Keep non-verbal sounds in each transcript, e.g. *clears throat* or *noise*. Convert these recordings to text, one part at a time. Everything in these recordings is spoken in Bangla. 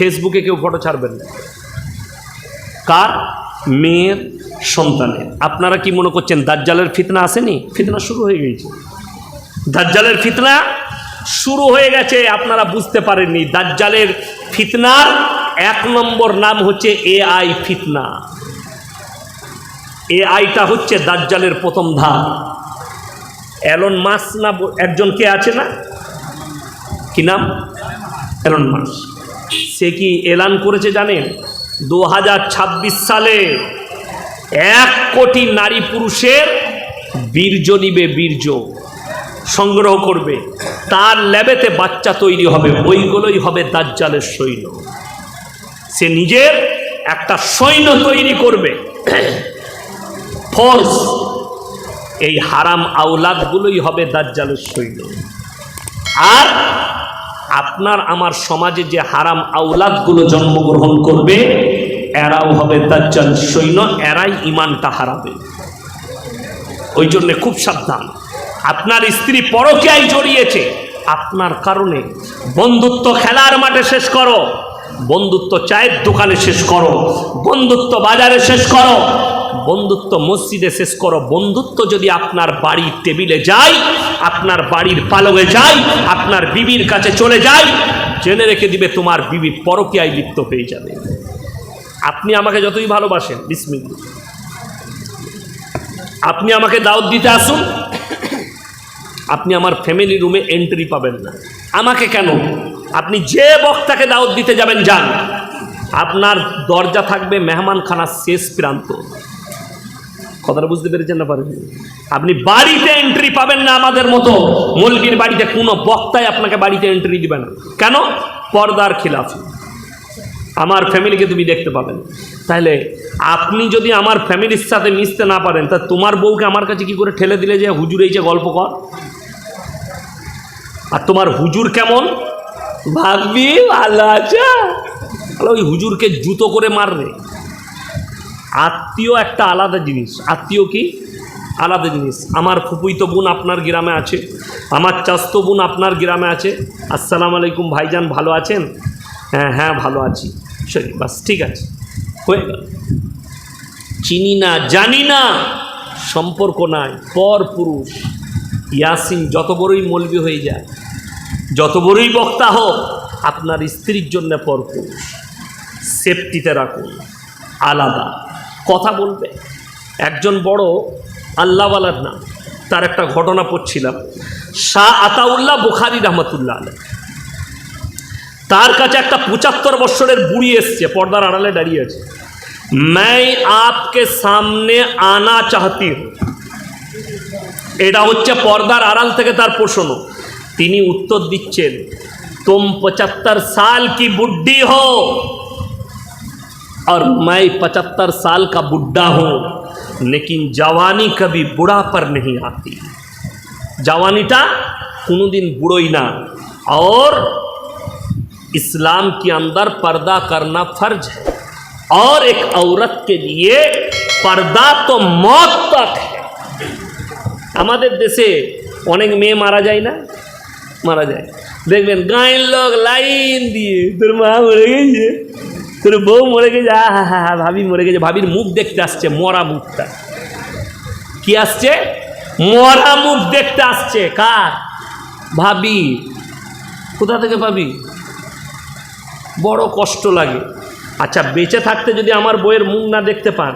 ফেসবুকে কেউ ফটো ছাড়বেন না। কার? মেয়ের সন্তানের। আপনারা কি মনে করছেন দাজ্জালের ফিতনা আসেনি? ফিতনা শুরু হয়ে গেছে। দাজ্জালের ফিতনা শুরু হয়ে গেছে, আপনারা বুঝতে পারেননি। দাজ্জালের ফিতনার এক নম্বর নাম হচ্ছে এআই ফিতনা। এআইটা হচ্ছে দাজ্জালের প্রথম ধাপ। অ্যালন মাস না, একজন কে আছে না? কি নাম? অ্যালন মাস সে কি এলান করেছে জানেন? দু হাজার ছাব্বিশ সালে এক কোটি নারী পুরুষের বীর্য নিবে, বীর্য সংগ্রহ করবে। তার ল্যাবেতে বাচ্চা তৈরি হবে ওইগুলোই হবে দাজ্জালের সৈন্য। সে নিজের একটা সৈন্য তৈরি করবে। ফোর্স এই হারাম আওলাদগুলোই হবে দাজ্জালের সৈন্য। আর আপনার আমার সমাজে যে হারাম আওলাদগুলো জন্মগ্রহণ করবে, এরাও হবে দাজ্জাল সৈন্য, এরাই ইমানটা হারাবে। ওই জন্যে খুব সাবধান। আপনার স্ত্রী পরকীয়ায় জড়িয়েছে, আপনার কারণে বন্ধুত্ব খেলার মাঠে শেষ করো, বন্ধুত্ব চায়ের দোকানে শেষ করো, বন্ধুত্ব বাজারে শেষ করো বন্ধুত্ব মসজিদে শেষ করো। বন্ধুত্ব যদি আপনার বাড়ির টেবিলে যায়, আপনার বাড়ির পালঙে যায়, আপনার বিবির কাছে চলে যায়, জেনে রেখে দিবে তোমার বিবি পরকিয়ায় লিপ্ত হয়ে যাবে। আপনি আমাকে যতই ভালোবাসেন বিসমিল্লা আপনি আমাকে দাওয়াত দিতে আসুন, আপনি আমার ফ্যামিলি রুমে এন্ট্রি পাবেন না। আমাকে কেন? আপনি যে বক্তাকে দাওয়াত দিতে যাবেন, যান। আপনার দরজা থাকবে মেহমানখানার শেষ প্রান্ত। কথাটা বুঝতে পেরেছেন না পারেন আপনি বাড়িতে এন্ট্রি পাবেন না আমাদের মতো। মলবির বাড়িতে কোনো বক্তায় আপনাকে বাড়িতে এন্ট্রি দিবে না। কেন? পর্দার খিলাফ। আমার ফ্যামিলিকে তুমি দেখতে পাবেন তাহলে আপনি যদি আমার ফ্যামিলির সাথে মিশতে না পারেন, তা তোমার বউকে আমার কাছে কি করে ঠেলে দিলে যে হুজুর এই যে গল্প কর? আর তোমার হুজুর কেমন? ভাববি আছে। ওই হুজুরকে জুতো করে মারবে। আত্মীয় একটা আলাদা জিনিস। আত্মীয় কি? আলাদা জিনিস। আমার ফুপুইতো বোন আপনার গ্রামে আছে, আমার চাস্তো বোন আপনার গ্রামে আছে। আসসালামু আলাইকুম ভাইজান, ভালো আছেন? হ্যাঁ হ্যাঁ ভালো আছি। সরি বাস, ঠিক আছে। হয়ে গেল চিনি না, জানি না, সম্পর্ক নাই, পর পুরুষ। ইয়াসিন, যত বড়ই মলবি হয়ে যায়, যত বড়ই বক্তা হোক, আপনার স্ত্রীর জন্য পর পুরুষ। সেফটিতে রাখুন, আলাদা। কথা বলবে একজন বড় আল্লাহওয়ালার নাম তার একটা ঘটনা পড়ছিলাম শাহ আতাউল্লাহ বুখারি রহমতুল্লাহ আলহ তার কাছে একটা পঁচাত্তর বৎসরের বুড়ি এসছে পর্দার আড়ালে দাঁড়িয়ে আছে मैं आपके সামনে আনা চাহতি हूं এটা হচ্ছে পর্দার আড়াল থেকে তার প্রশ্ন তিনি উত্তর দিচ্ছেন तुम पचहत्तर साल की बुड्ढी हो और मैं पचहत्तर साल का बुढ़ा हूँ लेकिन जवानी कभी बुढ़ा पर नहीं आती जवानीटा कोनोदिन बुढ़ोई ना और इस्लाम के अंदर पर्दा करना फर्ज है और एक औरत के लिए पर्दा तो मौत तक है আমাদের দেশে অনেক মেয়ে মারা যায় না মারা যায় দেখবেন গাঁয়ের লোক লাইন দিয়ে তোর মা মরে গেছে তোর বউ মরে গেছে, আহা, হা হা ভাবি মরে গেছে, ভাবির মুখ দেখতে আসছে, মরা মুখটা। কি আসছে? মরা মুখ দেখতে আসছে, কার? ভাবি। কোথা থেকে ভাবি? বড় কষ্ট লাগে। আচ্ছা বেঁচে থাকতে যদি আমার বইয়ের মুখ না দেখতে পান,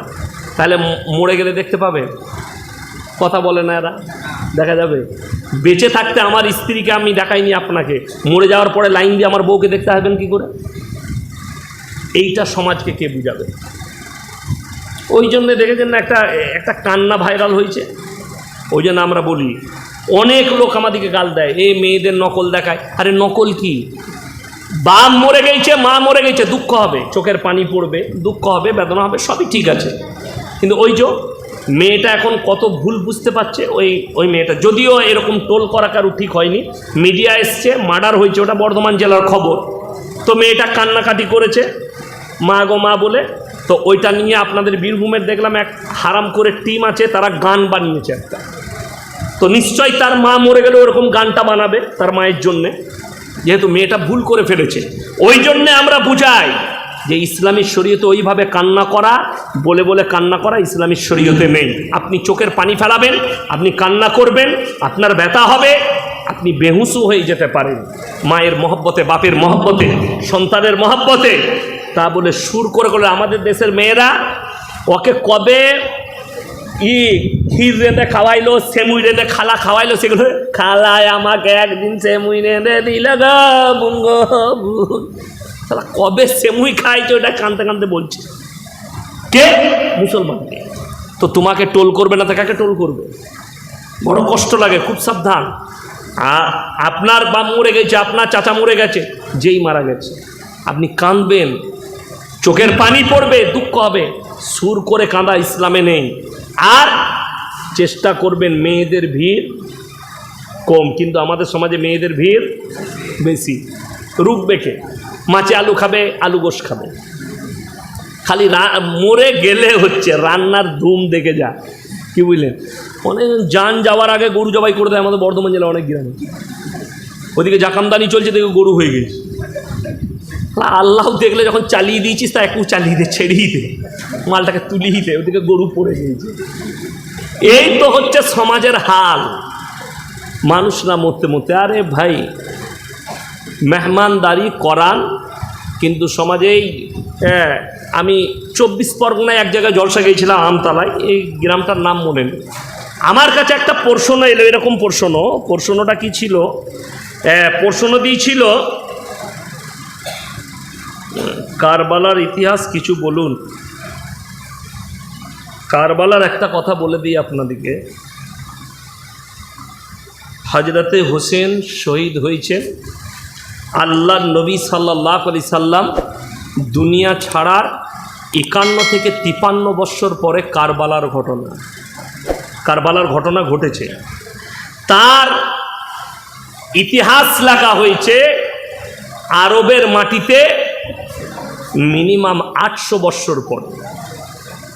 তাহলে মরে গেলে দেখতে পাবেন কথা বলে না এরা, দেখা যাবে। বেঁচে থাকতে আমার স্ত্রীকে আমি দেখাইনি আপনাকে। মরে যাওয়ার পরে লাইন দিয়ে আমার বউকে দেখতে হবেন কি করে? এইটা সমাজকে কে বুঝাবে? ওই জন্য দেখেছেন না একটা একটা কান্না ভাইরাল হয়েছে? ওই জন্য আমরা বলি, অনেক লোক আমাদেরকে গাল দেয়, এ মেয়েদের নকল দেখায়। আরে নকল কি? বাপ মরে গেছে, মা মরে গেছে, দুঃখ হবে। চোখের পানি পড়বে, দুঃখ হবে, বেদনা হবে, সবই ঠিক আছে। কিন্তু ওই যে মেয়েটা এখন কত ভুল বুঝতে পারছে, ওই ওই মেয়েটা। যদিও এরকম টোল করা কারু ঠিক হয়নি, মিডিয়া এসছে, মার্ডার হয়েছে, ওটা বর্ধমান জেলার খবর। তো মেয়েটা কান্নাকাটি করেছে মা গো, মা বলে, তো ওইটা নিয়ে আপনাদের বীরভূমের দেখলাম এক হারাম করে টিম আছে, তারা গান বানিয়েছে একটা। তো নিশ্চয়ই তার মা মরে গেলে ওরকম গানটা বানাবে তার মায়ের জন্যে। যেহেতু মেয়েটা ভুল করে ফেলেছে। ওই জন্যে আমরা বুঝাই যে ইসলামী শরীয়তে ওইভাবে কান্না করা, বলে বলে কান্না করা ইসলামী শরীয়তে নেই। আপনি চোখের পানি ফেলাবেন, আপনি কান্না করবেন, আপনার ব্যথা হবে, আপনি বেহুসু হয়ে যেতে পারেন। মায়ের মহব্বতে, বাপের মহব্বতে, সন্তানের মহব্বতে তা বলে সুর করে করে আমাদের দেশের মেয়েরা, ওকে কবে ই ক্ষীর রেঁধে খাওয়াইলো, সেমুই রেঁধে খালা খাওয়াইলো সেগুলো? খালায় আমাকে একদিন সেমুই রেঁধে দিলে বুঙ্গ কবে সেমুই খাইছে? ওটা কানতে কানতে বলছে। কে? মুসলমানকে তো তোমাকে টোল করবে না, তো কাকে টোল করবে? বড় কষ্ট লাগে, খুব সাবধান। আপনার বাপ মরে গেছে, আপনার চাচা মরে গেছে। যেই মারা গেছে। আপনি কাঁদবেন চোখের পানি পড়বে, দুঃখ হবে। সুর করে কাঁদা ইসলামে নেই। আর চেষ্টা করবেন মেয়েদের ভিড় কম, কিন্তু আমাদের সমাজে মেয়েদের ভিড় বেশি। রূপ বেঁকে মাছে আলু খাবে, আলু গোশ খাবে। খালি মরে গেলে হচ্ছে, রান্নার ধুম দেখে যা। কি বুঝলেন? অনেক যান যাওয়ার আগে গরু জবাই করে দেয় আমাদের বর্ধমান জেলা অনেক গ্রামে। ওদিকে জাকামদানি চলছে দেখে গরু হয়ে গেছে। আল্লাহ দেখলে যখন চালিয়ে দিয়েছিস তা একটু চালিয়ে দে ছেড়েই দে। মালটাকে তুলিয়ে দে ওদিকে গরু পড়ে দিয়েছে এই তো হচ্ছে সমাজের হাল। মানুষ না মরতে মরতে আরে ভাই মেহমানদারি করান কিন্তু সমাজেই হ্যাঁ, আমি চব্বিশ পরগনায় এক জায়গায় জলসা গিয়েছিলাম আমতলায় এই গ্রামটার নাম মনে নেই। আমার কাছে একটা প্রশ্ন এলো এরকম প্রশ্ন। প্রশ্নটা কি ছিল? প্রশ্ন দিয়েছিল কারবালার ইতিহাস কিছু বলুন। কারবালার একটা কথা বলে দিই আপনাদেরকে। হজরতে হোসেন শহীদ হয়েছেন। আল্লাহ নবী সাল্লাহ আলি সাল্লাম দুনিয়া ছাড়ার একান্ন থেকে তিপান্ন বৎসর পরে কারবালার ঘটনা। কারবালার ঘটনা ঘটেছে। তার ইতিহাস লেখা হয়েছে আরবের মাটিতে মিনিমাম আটশো বৎসর পরে।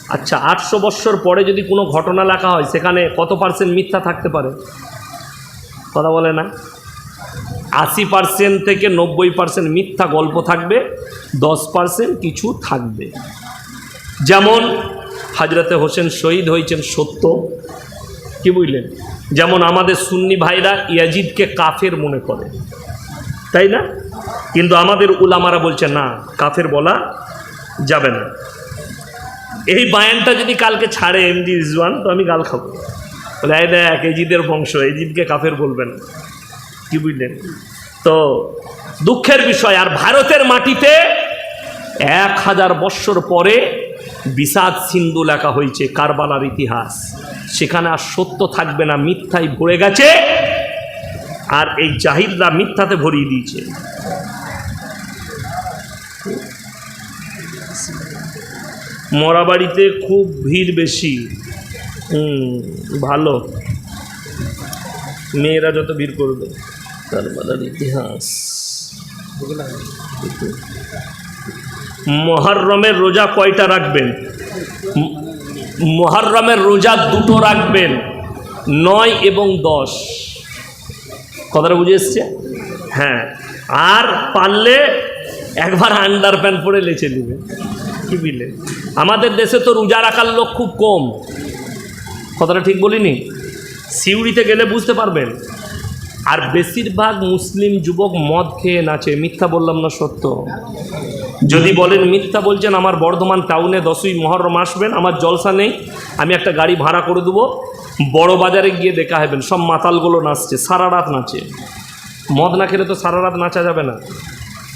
আচ্ছা আটশো বৎসর পরে যদি কোনো ঘটনা লেখা হয়, সেখানে কত পার্সেন্ট মিথ্যা থাকতে পারে? কথা বলে না? আশি পার্সেন্ট থেকে নব্বই পার্সেন্ট মিথ্যা গল্প থাকবে, দশ পার্সেন্ট কিছু থাকবে। যেমন হাজরতে হোসেন শহীদ হয়েছেন সত্য। কি বুঝলেন? যেমন আমাদের সুন্নি ভাইরা ইয়াজিদকে কাফের মনে করে। তাই না? কিন্তু আমাদের উলামারা বলছে, না, কাফের বলা যাবে না। এই বায়ানটা যদি কালকে ছাড়ে এমডি রিজওয়ান, তো আমি গাল খাব। বলে এই দেখ, এজিদের বংশ, এজিদকে কাফের বলবেন। কি বুঝলেন? তো দুঃখের বিষয়, আর ভারতের মাটিতে এক হাজার বৎসর পরে বিষাদ সিন্ধু লেখা হয়েছে কারবালার ইতিহাস। সেখানে আর সত্য থাকবে না মিথ্যাই ভরে গেছে। আর এই জাহিদরা মিথ্যাতে ভরিয়ে দিয়েছে। মরাবাড়িতে খুব ভিড় বেশি। হুম, ভালো। মেয়েরা যত ভিড় করবে কারবালার ইতিহাস। মহরমের রোজা কয়টা রাখবেন? মহরমের রোজা দুটো রাখবেন, নয় এবং দশ। কথাটা বুঝে এসছে? হ্যাঁ আর পারলে একবার আন্ডার প্যান্ট পরে লেচে নেবে। কি বিলে আমাদের দেশে তো রোজা রাখার লোক খুব কম। কথাটা ঠিক বলিনি? সিউড়িতে গেলে বুঝতে পারবেন। আর বেশিরভাগ মুসলিম যুবক মদ খেয়ে নাচে। মিথ্যা বললাম না সত্য। যদি বলেন মিথ্যা বলছেন, আমার বর্ধমান টাউনে দশই মহরম আসবেন, আমার জলসা নেই, আমি একটা গাড়ি ভাড়া করে দেবো, বড় বাজারে গিয়ে দেখা হবেন, সব মাতালগুলো নাচছে, সারা রাত নাচে। মদ না খেলে তো সারা রাত নাচা যাবে না।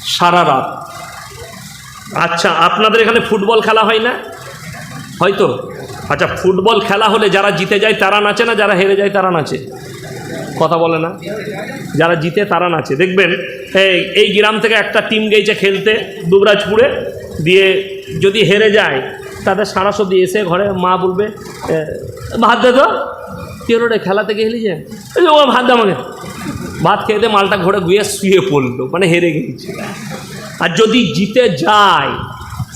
সারা রাত। আচ্ছা আপনাদের এখানে ফুটবল খেলা হয় না? হয়তো। আচ্ছা ফুটবল খেলা হলে যারা জিতে যায় তারা নাচে না, যারা হেরে যায় তারা নাচে। কথা বলে না। যারা জিতে তারা নাচে। দেখবেন, এই গ্রাম থেকে একটা টিম গেছে খেলতে দুবরাজপুরে, দিয়ে যদি হেরে যায়, তাদের সারা সবজি এসে ঘরে মা বলবে ভাত দে তো। কি হলো রে, খেলা থেকে হেলি যে? ও, ভাত দে আমাকে। ভাত খেয়ে মালটা ঘরে গুয়ে শুয়ে পড়ল মানে হেরে গেছে। আর যদি জিতে যায়,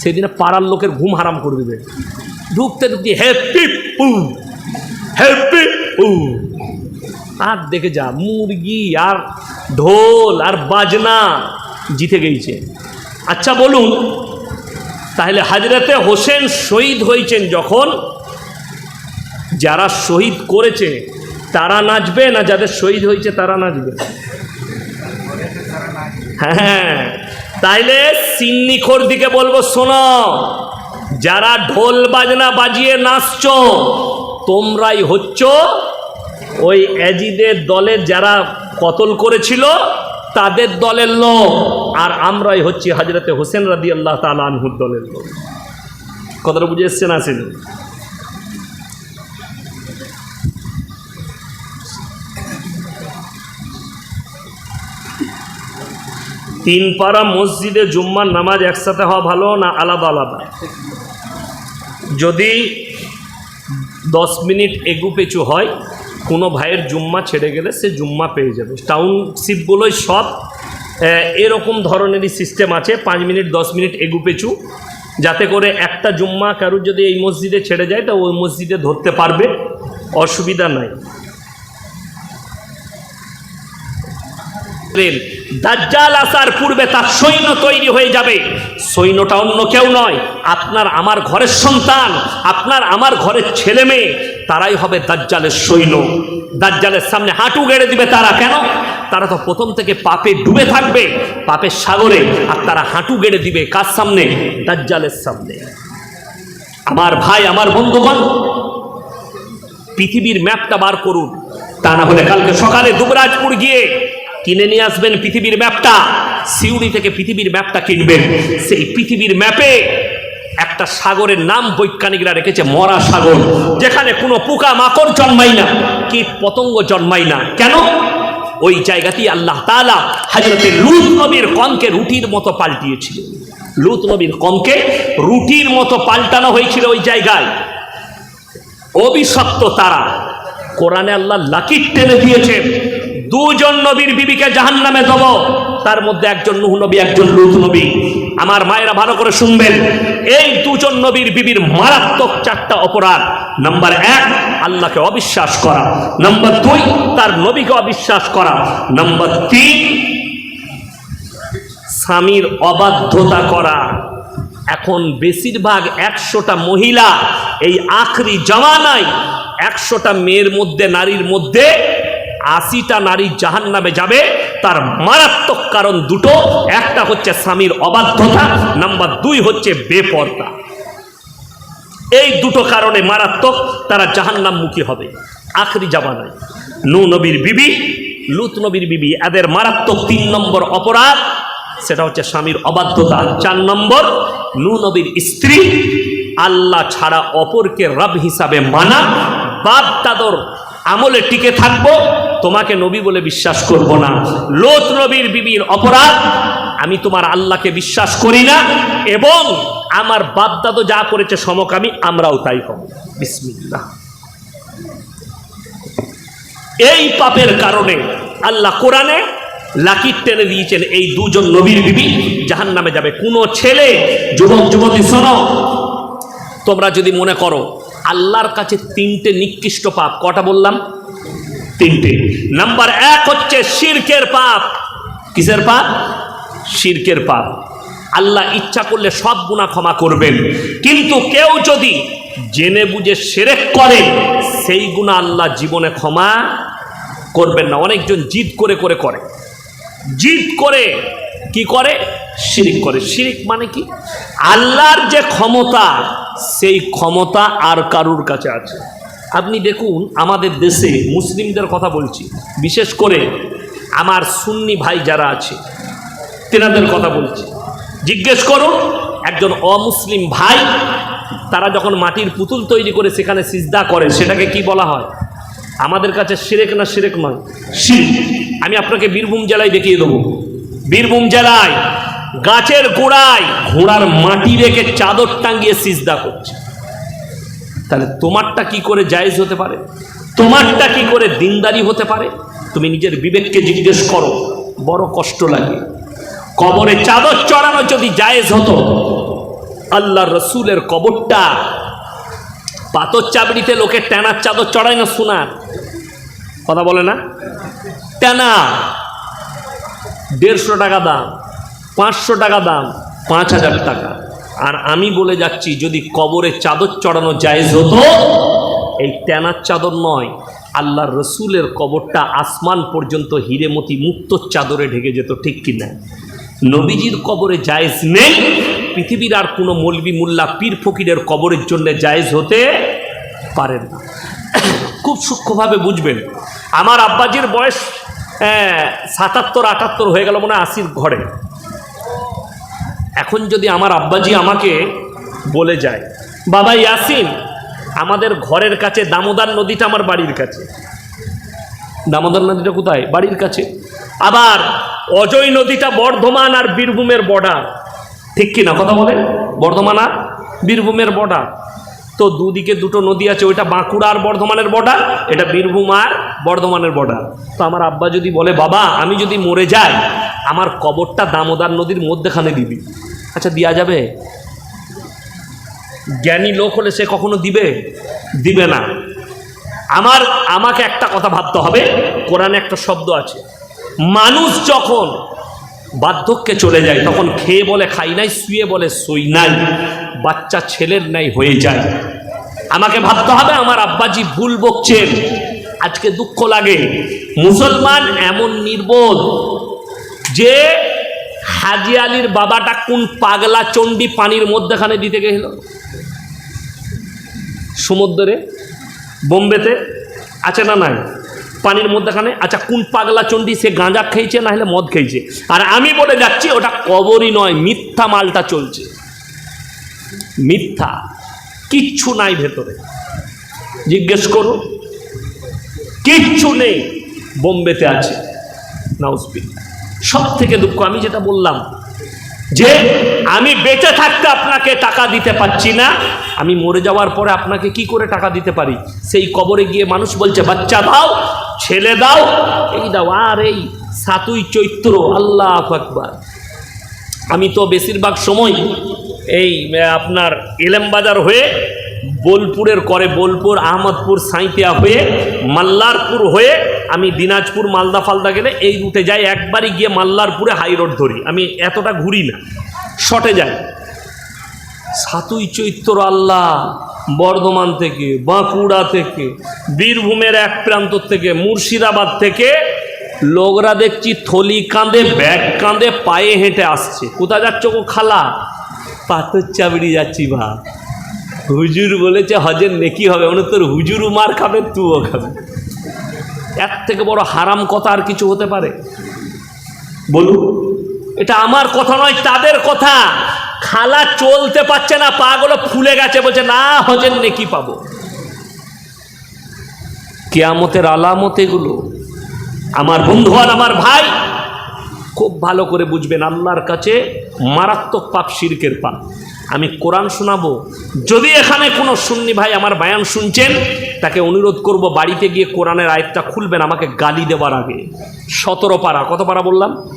সেদিনে পাড়ার লোকের ঘুম হারাম করে দেবে। ঢুকতে ঢুকতে, হ্যাপি পু হ্যাপি পু। আর দেখে যা, মুরগি আর ঢোল আর বাজনা জিতে গেছে আচ্ছা বলুন, তাহলে হাজরাতে হোসেন শহীদ হয়েছেন যখন? যারা শহীদ করেছে, তারা নাচবে না যাদের শহীদ হয়েছে তারা নাচবে? হ্যাঁ তাইলে সিন্নিখোর দিকে বলব, শোনো, যারা ঢোল বাজনা বাজিয়ে নাচছ, তোমরাই হচ্ছ ওই এজিদের দলের যারা কতল করেছিল, তাদের দলের লোক। আর আমরাই হচ্ছি হাজরতে হোসেন রাদি আল্লাহ তালা আনহুর দলের লোক। কথাটা বুঝে এসছেন আসেন? তিন পাড়া মসজিদে জুম্মার নামাজ একসাথে হওয়া ভালো না আলাদা আলাদা? যদি দশ মিনিট এগু পেছু হয় কোনো ভাইয়ের জুম্মা ছেড়ে গেলে সে জুম্মা পেয়ে যাবে। টাউনশিপগুলোই সব। এরকম ধরনেরই সিস্টেম আছে। পাঁচ মিনিট দশ মিনিট এগু পেছু যাতে করে একটা জুম্মা কারুর যদি এই মসজিদে ছেড়ে যায় তা ওই মসজিদে ধরতে পারবে। অসুবিধা নাই। বললেন, দাজ্জাল আসার পূর্বে তার সৈন্য তৈরি হয়ে যাবে। সৈন্যটা অন্য কেউ নয়, আপনার আমার ঘরের সন্তান, আপনার আমার ঘরের ছেলে মেয়ে, তারাই হবে দাজ্জালের সৈন্য। দাজ্জালের সামনে হাঁটু গেড়ে দিবে তারা। কেন? তারা তো প্রথম থেকে পাপে ডুবে থাকবে, পাপের সাগরে, আর তারা হাঁটু গেড়ে দিবে কার সামনে? দাজ্জালের সামনে। আমার ভাই, আমার বন্ধুগণ, পৃথিবীর ম্যাপটা বার করুন। তা না হলে কালকে সকালে দুবরাজপুর গিয়ে কিনে নিয়ে আসবেন পৃথিবীর ম্যাপটা। সিউড়ি থেকে পৃথিবীর ম্যাপটা কিনবেন। সেই পৃথিবীর ম্যাপে একটা সাগরের নাম বৈজ্ঞানিকরা রেখেছে, মরা সাগর। যেখানে কোনো পোকা মাকড় জন্মায় না, কীট পতঙ্গ জন্মায় না। কেন? ওই জায়গাতেই আল্লাহ তাআলা হাজরতে লুত নবীর কমকে রুটির মতো পাল্টিয়েছিল। লুত নবীর কমকে রুটির মতো পাল্টানো হয়েছিল ওই জায়গায়। অভিশপ্ত তারা। কোরআনে আল্লাহ লাকির টেনে দিয়েছেন। দুজন নবীর বিবিকে জাহান নামে দেব তার মধ্যে একজন নুহ নবী, একজন লুত নবী। আমার মায়েরা ভালো করে শুনবেন। এই দুজন নবীর বিবির মারাত্মক চারটা অপরাধ। নাম্বার এক, আল্লাহকে অবিশ্বাস করা। নাম্বার দুই, তার নবীকে অবিশ্বাস করা। নাম্বার তিন, স্বামীর অবাধ্যতা করা। এখন বেশিরভাগ একশোটা মহিলা এই আখরি জমানায় একশোটা মেয়ের মধ্যে, নারীর মধ্যে আশিটা নারী জাহান নামে যাবে, তার মারাত্মক কারণ দুটো। একটা হচ্ছে স্বামীর অবাধ্যতা, নাম্বার দুই হচ্ছে বেপর্দা। এই দুটো কারণে মারাত্মক তারা জাহান্নামমুখী হবে। আখরি জামানায়। নু নবীর বিবি, লুত নবীর বিবি, এদের মারাত্মক তিন নম্বর অপরাধ, সেটা হচ্ছে স্বামীর অবাধ্যতা চার নম্বর। নু নবীর স্ত্রী, আল্লাহ ছাড়া অপরকে রব হিসাবে মানা। বাপ দাদর আমলে টিকে থাকব তোমাকে নবী বলে বিশ্বাস করব না। লোত নবীর বিবির অপরাধ, আমি তোমার আল্লাহকে বিশ্বাস করি না এবং আমার বাপদাদো যা করেছে সমকামী আমরাও তাই হব বিসমিল্লাহ। এই পাপের কারণে আল্লাহ কোরআনে লাকির টেনে দিয়েছেন এই দুজন নবীর বিবি জাহান নামে যাবে। কোনো ছেলে, যুবক, যুবতী, শোনো, তোমরা যদি মনে করো, আল্লাহর কাছে তিনটে নিকৃষ্ট পাপ, কটা বললাম? তিনটে। নাম্বার এক হচ্ছে শিরকের পাপ। কিসের পাপ? শিরকের পাপ। আল্লাহ ইচ্ছা করলে সব গুণা ক্ষমা করবেন। কিন্তু কেউ যদি জেনে বুঝে সেরেক করে, সেই গুণা আল্লাহ জীবনে ক্ষমা করবেন না। অনেকজন জিদ করে করে করে। জিদ করে কি করে? শিরিক করে। শিরিক মানে কি? আল্লাহর যে ক্ষমতা, সেই ক্ষমতা আর কারুর কাছে আছে? আপনি দেখুন, আমাদের দেশে মুসলিমদের কথা বলছি। বিশেষ করে আমার সুন্নি ভাই যারা আছে, তেনাদের কথা বলছি। জিজ্ঞেস করুন একজন অমুসলিম ভাই, তারা যখন মাটির পুতুল তৈরি করে সেখানে সিজদা করে, সেটাকে কি বলা হয়? আমাদের কাছে সিরেক না সিরেক নয় শিরিক আমি আপনাকে বীরভূম জেলায় দেখিয়ে দেবো। বীরভূম জেলায় গাছের গোড়ায় ঘোড়ার মাটি রেখে চাদর টাঙ্গিয়ে সিজদা করছে। তাহলে তোমারটা কি করে জায়েজ হতে পারে? তোমারটা কি করে দিনদারি হতে পারে? তুমি নিজের বিবেককে জিজ্ঞেস করো, বড় কষ্ট লাগে। কবরে চাদর চড়ানো যদি জায়েজ হতো আল্লাহ রসুলের কবরটা পাথর চাবড়িতে লোকে টানার চাদর চড়ায় না শোনার কথা বলে না? টানা দেড়শো টাকা দাম, পাঁচশো টাকা দাম, পাঁচ হাজার টাকা। আর আমি বলে যাচ্ছি, যদি কবরে চাদর চড়ানো জায়েজ হতো, এই ট্যানার চাদর নয়, আল্লাহর রসুলের কবরটা আসমান পর্যন্ত হিরেমতি মুক্ত চাদরে ঢেকে যেত, ঠিক কিনা নবীজির কবরে জায়েজ নেই, পৃথিবীর আর কোনো মলবি মোল্লা পীর ফকিরের কবরের জন্য জায়েজ হতে পারেন না। খুব সূক্ষ্মভাবে বুঝবেন, আমার আব্বাজির বয়স সাতাত্তর, আটাত্তর হয়ে গেল মনে হয় আশির ঘরে। এখন যদি আমার আব্বাজি আমাকে বলে যায়, বাবা ইয়াসিন, আমাদের ঘরের কাছে দামোদর নদীটা আমার বাড়ির কাছে। দামোদর নদীটা কোথায়? বাড়ির কাছে। আবার অজয় নদীটা বর্ধমান আর বীরভূমের বর্ডার ঠিক কি না কথা বলেন? বর্ধমান আর বীরভূমের বর্ডার তো দুদিকে দুটো নদী আছে, ওইটা বাঁকুড়া আর বর্ধমানের বর্ডার এটা বীরভূম আর বর্ধমানের বর্ডার তো আমার আব্বা যদি বলে, বাবা, আমি যদি মরে যাই, আমার কবরটা দামোদর নদীর মধ্যেখানে দিবি। আচ্ছা দেওয়া যাবে? জ্ঞানী লোক হলে সে কখনো দিবে? দিবে না। আমার, আমাকে একটা কথা ভাবতে হবে। কোরআনে একটা শব্দ আছে। মানুষ যখন বার্ধক্যে চলে যায়, তখন খেয়ে বলে খাই নাই, শুয়ে বলে সই নাই, বাচ্চা ছেলের নাই হয়ে যায়। আমাকে ভাবতে হবে, আমার আব্বাজি ভুল বকছেন। আজকে দুঃখ লাগে। মুসলমান এমন নির্বোধ যে হাজি আলীর বাবাটা কোন পাগলা চণ্ডী পানির মধ্যেখানে দিতে গেল? সমুদ্রে? বোম্বেতে? আছে না নাই? পানির মধ্যেখানে? আচ্ছা কোন পাগলা চণ্ডী সে গাঁজা খেয়েছে, না হলে মদ খেয়েছে? আর আমি বলে যাচ্ছি, ওটা কবরই নয়, মিথ্যা মালটা চলছে। মিথ্যা। কিচ্ছু নাই ভেতরে। জিজ্ঞেস করো। কিচ্ছু নেই। বোম্বেতে আছে। নাউজবিল সব থেকে দুঃখ, আমি যেটা বললাম যে আমি বেঁচে থাকতে আপনাকে টাকা দিতে পারছি না, আমি মরে যাওয়ার পরে আপনাকে কি করে টাকা দিতে পারি? সেই কবরে গিয়ে মানুষ বলছে, বাচ্চা দাও, ছেলে দাও। এই দাও, আর এই সাতুই চৈত্র, আল্লাহ আকবার। আমি তো বেশিরভাগ সময় এই আপনার এলেমবাজার হয়ে বোলপুরের করে বোলপুর, আহমদপুর সাঁইতিয়া হয়ে মাল্লারপুর হয়ে আমি দিনাজপুর, মালদা, ফালদা গেলে এই রুটে যাই। একবারই গিয়ে মাল্লারপুরে হাই রোড ধরি। আমি এতটা ঘুরি না। শটে যাই। সাতুই চৈত্র আল্লাহ, বর্ধমান থেকে, বাঁকুড়া থেকে, বীরভূমের এক প্রান্ত থেকে, মুর্শিদাবাদ থেকে লোকরা দেখছি থলি কাঁধে, ব্যাগ কাঁধে, পায়ে হেঁটে আসছে। কোথা যাচ্ছ গো খালা? পাথর চাবড়ি যাচ্ছি ভা হুজুর বলেছে হজের নেকি হবে। মানে তোর হুজুরও মার খাবে তুও খাবে। এর থেকে বড় হারাম কথা আর কিছু হতে পারে? বলুন। এটা আমার কথা নয় তাদের কথা। খালা চলতে পারছে না পা গুলো ফুলে গেছে বলছে না হজের নেকি পাবো। কেয়ামতের আলামত এগুলো। আমার বন্ধু আর আমার ভাই খুব ভালো করে বুঝবেন আল্লাহর কাছে মারাত্মক পাপ শিরকের পাপ। আমি কোরআন শোনাবো। যদি এখানে কোনো সুন্নি ভাই আমার বায়ান শুনছেন, তাকে অনুরোধ করব বাড়িতে গিয়ে কোরআনের আয়তটা খুলবেন, আমাকে গালি দেওয়ার আগে। সতেরো পারা। কত পারা বললাম?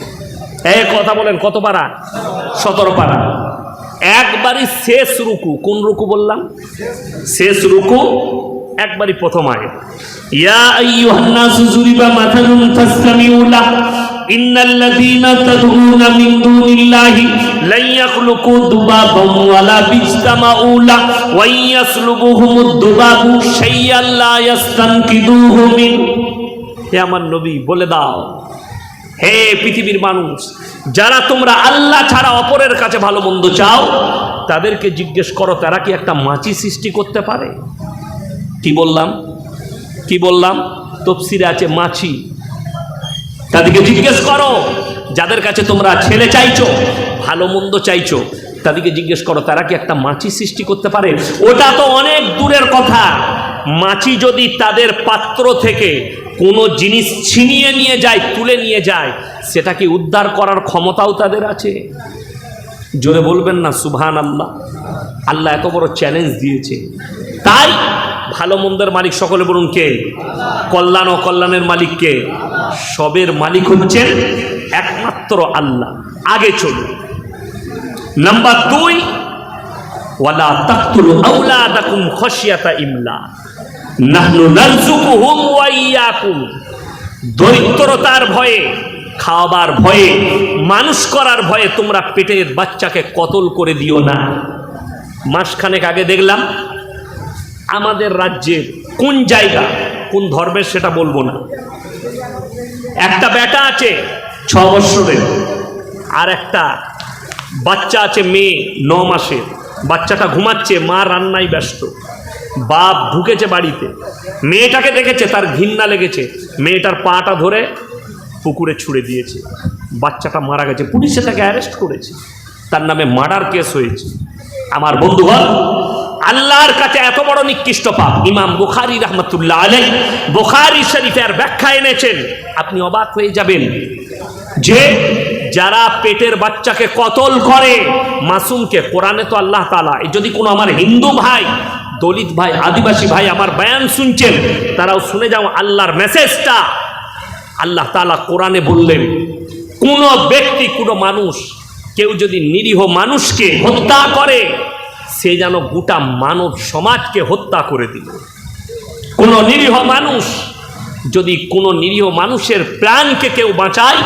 এ কথা বলেন, কত পারা? সতেরো পারা। একবারই শেষ রুকু। কোন রুকু বললাম? শেষ রুকু, একবারই প্রথম আয় ইয়া আইয়ুহান নাসু যুরিবা মাথালুন ফাসতামিউ ইন্নাল্লাযীনা তাদউনা মিন দুনিল্লাহি লান ইয়াখলুকু দুবাবান ওয়ালা বিজতামাউ লাহ ওয়া ইয়াসলুবুহুমুদ দুবাবু শাইয়ান লা ইয়াস্তানকিদুহু মিন। হে আমার নবী, বলে দাও। হে পৃথিবীর মানুষ, যারা তোমরা আল্লাহ ছাড়া অপরের কাছে ভালো মন্দ চাও, তাদেরকে জিজ্ঞেস করো, তারা কি একটা মাছি সৃষ্টি করতে পারে? কি বললাম? কি বললাম? তফসিরে আছে মাছি। তাদেরকে জিজ্ঞেস করো, যাদের কাছে তোমরা ছেলে চাইছো, ভালো মন্দ চাইছো, তাদেরকে জিজ্ঞেস করো, তারা কি একটা মাছি সৃষ্টি করতে পারে? ওটা তো অনেক দূরের কথা। মাছি যদি তাদের পাত্র থেকে কোনো জিনিস ছিনিয়ে নিয়ে যায়, তুলে নিয়ে যায়, সেটা কি উদ্ধার করার ক্ষমতাও তাদের আছে? জোরে বলবেন না সুবহান আল্লাহ আল্লাহ এত বড় চ্যালেঞ্জ দিয়েছে। তাই ভালো মন্দের মালিক সকলে বলুন কে? কল্যাণ ও কল্যাণের মালিক কে? সবের মালিক হচ্ছেন একমাত্র আল্লাহ। আগে চলুন। নাম্বার দুই, ওয়ালা তাকতুলু আওলাদাকুম খশিয়াতা ইমলা। নাহনু নারযুকুহুম ওয়া ইয়াকুম। দরিদ্রতার ভয়ে খাওয়াবার ভয়ে, মানুষ করার ভয়ে তোমরা পেটের বাচ্চাকে কতল করে দিও না। মাসখানেক আগে দেখলাম আমাদের রাজ্যের কোন জায়গা, কোন ধর্মের সেটা বলব না। একটা বেটা আছে, ছ বৎসরের আর একটা বাচ্চা আছে, মেয়ে, ন মাসের। বাচ্চাটা ঘুমাচ্ছে, মা রান্নায় ব্যস্ত। বাপ ঢুকেছে বাড়িতে। মেয়েটাকে দেখেছে, তার ঘিন্না লেগেছে। মেয়েটার পাটা ধরে পুকুরে ছুড়ে দিয়েছে। বাচ্চাটা মারা গেছে। পুলিশে তাকে অ্যারেস্ট করেছে। তার নামে মার্ডার কেস হয়েছে। আমার বন্ধুগণ, আল্লাহর কাছে এত বড় নিকৃষ্ট পাপ। ইমাম বুখারি রহমতুল্লাহ আলাই বুখারি শরীফের ব্যাখ্যা এনেছেন, আপনি অবাক হয়ে যাবেন যে যারা পেটের বাচ্চাকে কতল করে, মাসুমকে কোরআনে তো আল্লাহ তালা যদি কোনো আমার হিন্দু ভাই, দলিত ভাই, আদিবাসী ভাই আমার বয়ান শুনছেন, তারাও শুনে যাও আল্লাহর মেসেজটা। আল্লাহ তালা কোরআনে বললেন, কোনো ব্যক্তি, কোনো মানুষ কেউ যদি নিরীহ মানুষকে হত্যা করে, সে যেন গোটা মানব সমাজকে হত্যা করে দিল। কোন নিরীহ মানুষ যদি কোনো নিরীহ মানুষের প্রাণকে কেউ বাঁচায়,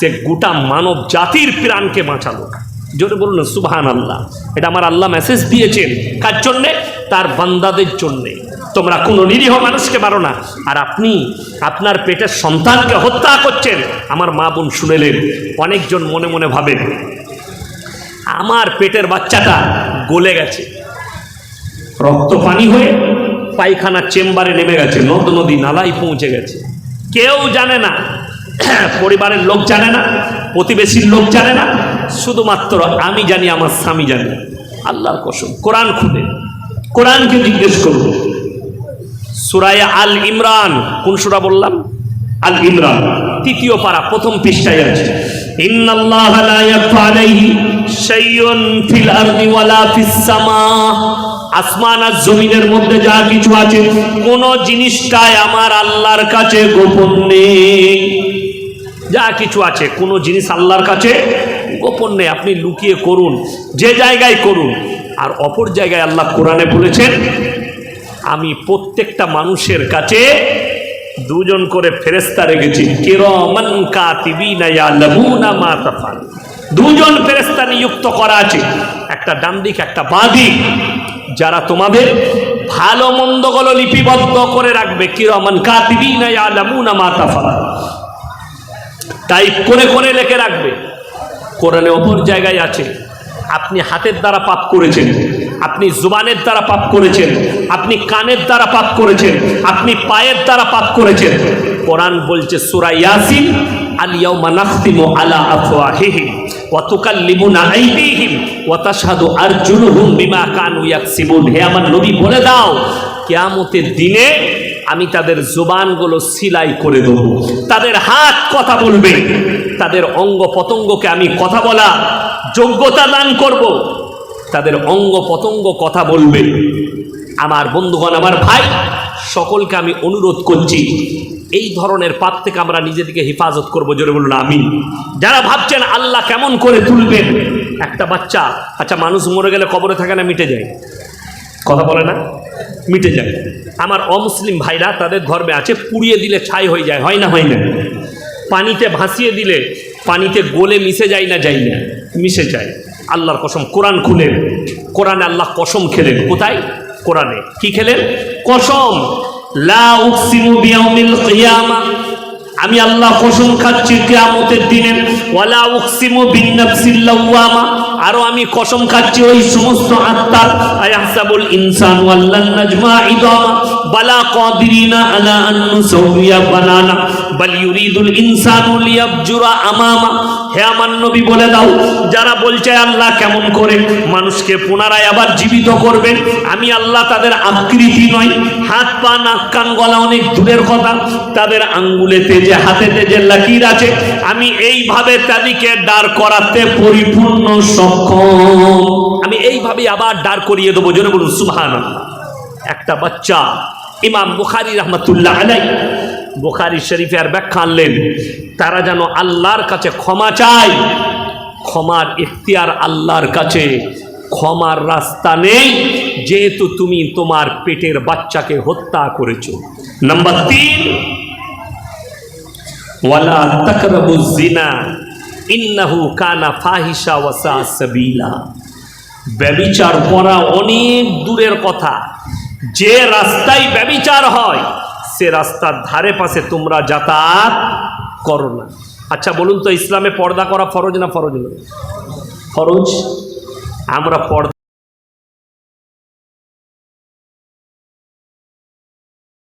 সে গোটা মানব জাতির প্রাণকে বাঁচালো। জোরে বলুন সুবহান আল্লাহ এটা আমার আল্লাহ মেসেজ দিয়েছেন। কার জন্যে? তার বান্দাদের জন্যে। তোমরা কোনো নিরীহ মানুষকে মারো না। আর আপনি, আপনার পেটের সন্তানকে হত্যা করছেন। আমার মা বোন শুনেলেন, অনেকজন মনে মনে ভাবেন আমার পেটের বাচ্চাটা গলে গেছে। রক্ত পানি হয়ে পায়খানার চেম্বারে নেমে গেছে, নদ নদী নালাই পৌঁছে গেছে। কেউ জানে না, *clears throat* পরিবারের লোক জানে না, প্রতিবেশীর লোক জানে না, শুধুমাত্র আমি জানি, আমার স্বামী জানি। আল্লাহর কসম, কোরআন খুলে কোরআনকে জিজ্ঞেস করব সুরায় আল ইমরান, কোন সুরা বললাম? আল ইমরান। তৃতীয় পারা, প্রথম পৃষ্ঠায় আছে। ইন্নাল্লাহা লা ইয়াখফা আলাইহি ফিল আরদি ওয়ালা ফিস সামা। আসমান আর জমিনের মধ্যে যা কিছু আছে, কোন জিনিসটাই আমার আল্লাহর কাছে গোপন নেই। যা কিছু আছে, কোনো জিনিস আল্লাহর কাছে গোপন নেই। আপনি লুকিয়ে করুন, যে জায়গায় করুন। আর অপর জায়গায় আল্লাহ কোরআনে বলেছেন, আমি প্রত্যেকটা মানুষের কাছে দুজন করে ফেরেস্তা রেখেছি। কিরমান কাতিবিনা দুজন ফেরেস্তা নিযুক্ত করা আছে। একটা ডান দিক, একটা বাঁ দিক। যারা তোমাদের ভালো মন্দগুলো লিপিবদ্ধ করে রাখবে, কিরমান কাতিবিনা ইয়ালামুনা মা টাইপ করে করে লেখে রাখবে। কোরআনে অপর জায়গায় আছে। আপনি হাতের দ্বারা পাপ করেছেন। আপনি জুবানের দ্বারা পাপ করেছেন, আপনি কানের দ্বারা পাপ করেছেন, আপনি পায়ের দ্বারা পাপ করেছেন। কোরআন বলছে, সূরা ইয়াসিন বিমা হে আমার বলে দাও দিনে আমি তাদের জোবানগুলো সিলাই করে দেব। তাদের হাত কথা বলবে, তাদের অঙ্গ পতঙ্গকে আমি কথা বলা যোগ্যতা দান করব। তাদের অঙ্গ পতঙ্গ কথা বলবে আমার বন্ধুগণ, আমার ভাই, সকলকে আমি অনুরোধ করছি, এই ধরনের পাপ থেকে আমরা নিজেদেরকে হেফাজত করব, জোরে বলুন আমি যারা ভাবছেন আল্লাহ কেমন করে তুলবেন, একটা বাচ্চা আচ্ছা মানুষ মরে গেলে কবরে থাকে না, মিটে যায়? কথা বলে না? মিটে যায়। আমার অমুসলিম ভাইরা, তাদের ধর্মে আছে, পুড়িয়ে দিলে ছাই হয়ে যায়, হয় না হয় না? পানিতে ভাসিয়ে দিলে পানিতে গোলে মিশে যায় না যাই না, মিশে যায়। আল্লাহর কসম কোরআন খুলেন। কোরআনে আল্লাহ কসম খেলেন। কোথায়? কোরআনে। কি খেলেন? কসম। আমি আল্লাহ কসম খাচ্ছি কেয়ামতের দিনে। ওয়ালা উকসিমু বিন নাফসিল আরও আমি কসম খাচ্ছি ওই সমস্ত আত্মার আয়াহসাবুল ইনসান ওয়াল্লান নাজমা ইদামা। বালা কাদিরিনা আলা আন নুসাউইয়া বানানা। বাল আমামা। হে বলে দাও, যারা বলছে আল্লাহ কেমন করে মানুষকে পুনরায় আবার জীবিত করবেন, আমি আল্লাহ তাদের আকৃতি নয় হাত পা, নাক, কান, গলা অনেক দূরের কথা। তাদের আঙ্গুলেতে যে, হাতেতে যে লাকির আছে, আমি এইভাবে তাদেরকে দাঁড় করাতে পরিপূর্ণ সক্ষম। আমি এইভাবে আবার দাঁড় করিয়ে দেবো জন্য বলুন সুবহান একটা বাচ্চা, ইমাম বুখারি রহমতুল্লাহ আলাই বুখারি শরীফের ব্যাখ্যা আনলেন, তারা যেন আল্লাহর কাছে ক্ষমা চায়, ক্ষমার ইখতিয়ার আল্লাহর কাছে, ক্ষমার রাস্তা নেই, যেহেতু তুমি তোমার পেটের বাচ্চাকে হত্যা করেছ। নাম্বার তিন, ওয়ালা তাকরাবু জিনা ইন্নাহু কানা ফাহিশা ওয়াসা সাবিলা। ব্যবিচার করা অনেক দূরের কথা, যে রাস্তায় ব্যবিচার হয় সে রাস্তার ধারে পাশে তোমরা যাতায়াত করো না। আচ্ছা বলুন তো ইসলামে পর্দা করা ফরজ না ফরজ নয়? ফরজ। আমরা পর্দা